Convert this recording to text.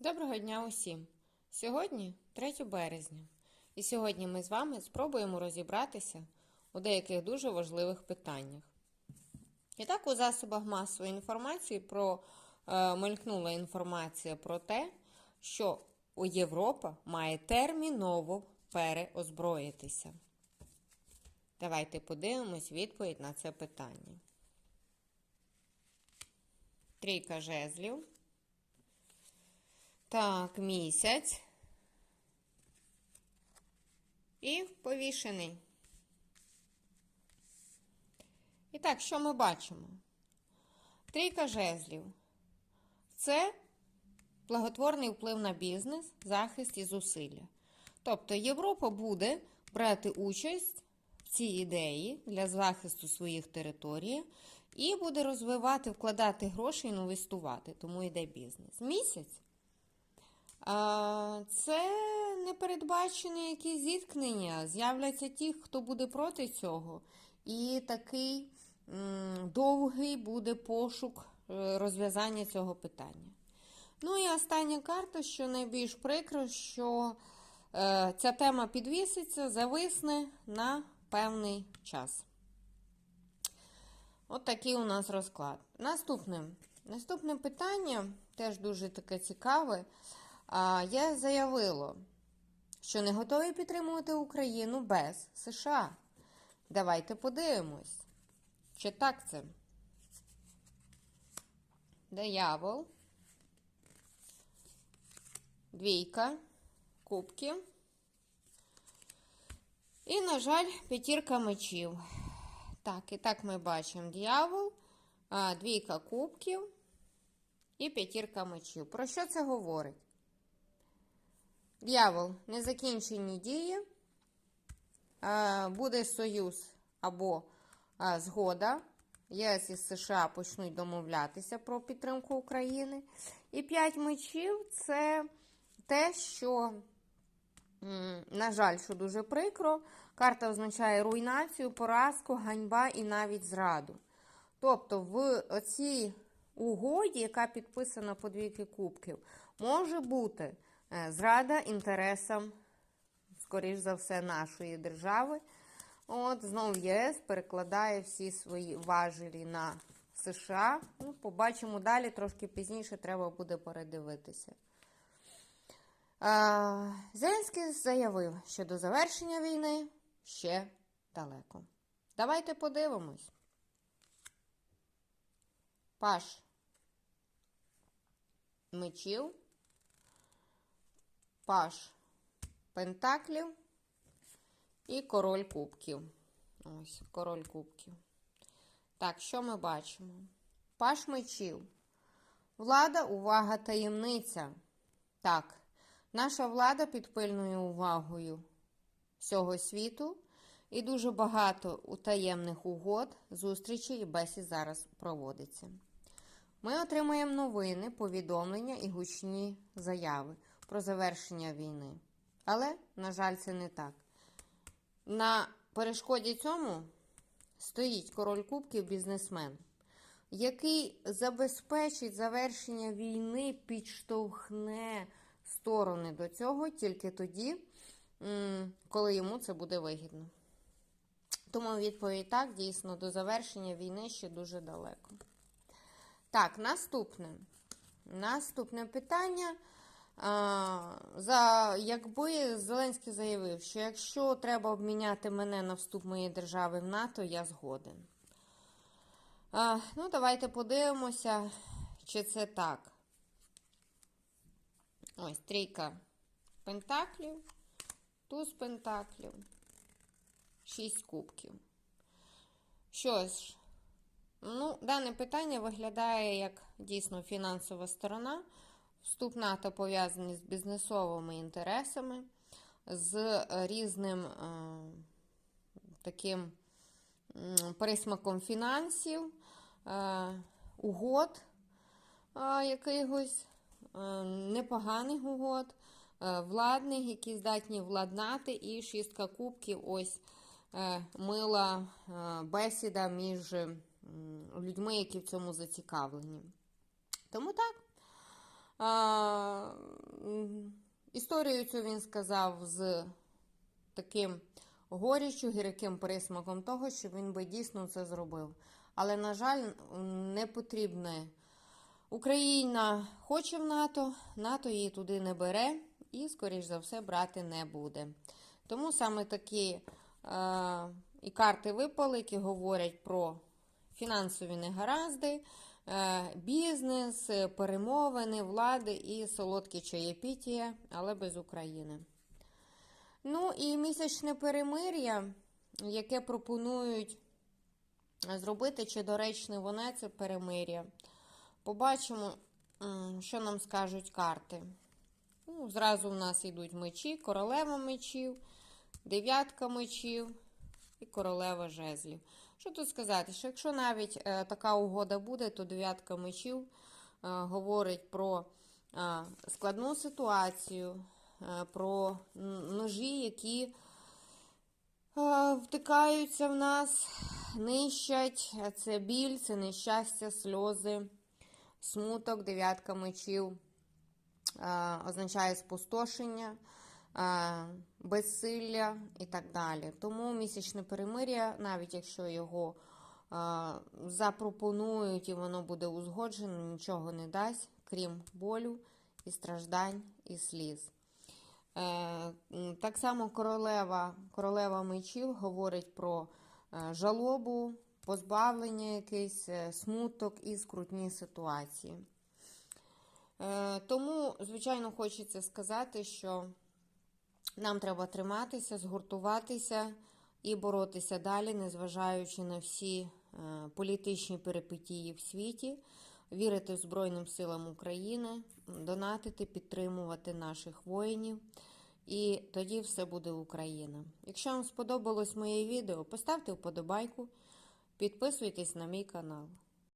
Доброго дня усім! Сьогодні 3 березня, і сьогодні ми з вами спробуємо розібратися у деяких дуже важливих питаннях. І так, у засобах масової інформації е, мелькнула інформація про те, що у Європа має терміново переозброїтися. Давайте подивимось відповідь на це питання. Трійка жезлів. Так, місяць. І повішений. І так, що ми бачимо? Трійка жезлів. Це благотворний вплив на бізнес, захист і зусилля. Тобто Європа буде брати участь в цій ідеї для захисту своїх територій і буде розвивати, вкладати гроші і інвестувати, тому йде бізнес. Місяць. Це непередбачені якісь зіткнення. З'являться ті, хто буде проти цього. І такий довгий буде пошук е, розв'язання цього питання. Ну і остання карта, що найбільш прикро, що е, ця тема підвіситься, зависне на певний час. От такий у нас розклад. Наступне, Наступне питання теж дуже таке цікаве. А, Я заявила, що не готові підтримувати Україну без США. Давайте подивимось, чи так це. Диявол. Двійка. Кубків. І, на жаль, п'ятірка мечів. Так, і так ми бачимо дьявол, двійка кубків і п'ятірка мечів. Про що це говорить? Д'явол, незакінчені дії, буде союз або згода. ЄС і США почнуть домовлятися про підтримку України. І п'ять мечів це те, що, на жаль, що дуже прикро, карта означає руйнацію, поразку, ганьба і навіть зраду. Тобто, в цій угоді, яка підписана по двійки кубків, може бути. Е, зрада інтересам, скоріш за все, нашої держави. От, знову ЄС перекладає всі свої важелі на США. Ну, Побачимо далі, трошки пізніше треба буде передивитися. А, Зеленський заявив, що до завершення війни ще далеко. Давайте подивимось. Паш мечів паш пентаклів і король кубків. Ось, король кубків. Так, що ми бачимо? Паш мечів. Влада, увага, таємниця. Так, наша влада під пильною увагою всього світу. І дуже багато таємних угод, зустрічей і бесід зараз проводиться. Ми отримаємо новини, повідомлення і гучні заяви про завершення війни. Але, на жаль, це не так. На перешкоді цьому стоїть король кубків бізнесмен, який забезпечить завершення війни, підштовхне сторони до цього тільки тоді, коли йому це буде вигідно. Тому відповідь так, дійсно, до завершення війни ще дуже далеко. Так, наступне. Наступне питання. За, Якби Зеленський заявив, що якщо треба обміняти мене на вступ моєї держави в НАТО, я згоден. А, Ну, давайте подивимося, чи це так. Ось трійка пентаклів, туз пентаклів, шість кубків. Що ж, ну, дане питання виглядає як дійсно фінансова сторона. Вступ НАТО пов'язаний з бізнесовими інтересами, з різним е, таким присмаком фінансів, е, угод е, якихось непоганих угод, владних, які здатні владнати, і шістка кубків ось мила бесіда між людьми, які в цьому зацікавлені. Тому так. Історію цю він сказав з таким горіччю, гірким присмаком того, що він би дійсно це зробив. Але, на жаль, не потрібне. Україна хоче в НАТО, НАТО її туди не бере і, скоріш за все, брати не буде. Тому саме такі е, і карти випали, які говорять про фінансові негаразди, бізнес, е, перемовини, влади і солодкі чаєпітія, але без України. Ну і місячне перемир'я, яке пропонують зробити, чи доречне воно це перемир'я. Побачимо, що нам скажуть карти. Ну, зразу в нас йдуть мечі, королева мечів, дев'ятка мечів і королева жезлів. Що тут сказати? Що якщо навіть е, така угода буде, то дев'ятка мечів е, говорить про е, складну ситуацію, про ножі, які втикаються в нас, нищать. Це біль, це нещастя, сльози, смуток, дев'ятка мечів означає спустошення, безсилля і так далі. Тому місячне перемир'я, навіть якщо його е, запропонують і воно буде узгоджено, нічого не дасть, крім болю і страждань і сліз. Е, Так само королева, королева мечів говорить про е, жалобу, позбавлення якийсь, е, смуток і скрутні ситуації. Е, Тому, звичайно, хочеться сказати, що нам треба триматися, згуртуватися і боротися далі, незважаючи на всі е, політичні перипетії в світі, вірити Збройним силам України, донатити, підтримувати наших воїнів. І тоді все буде Україна. Якщо вам сподобалось моє відео, поставте вподобайку, підписуйтесь на мій канал.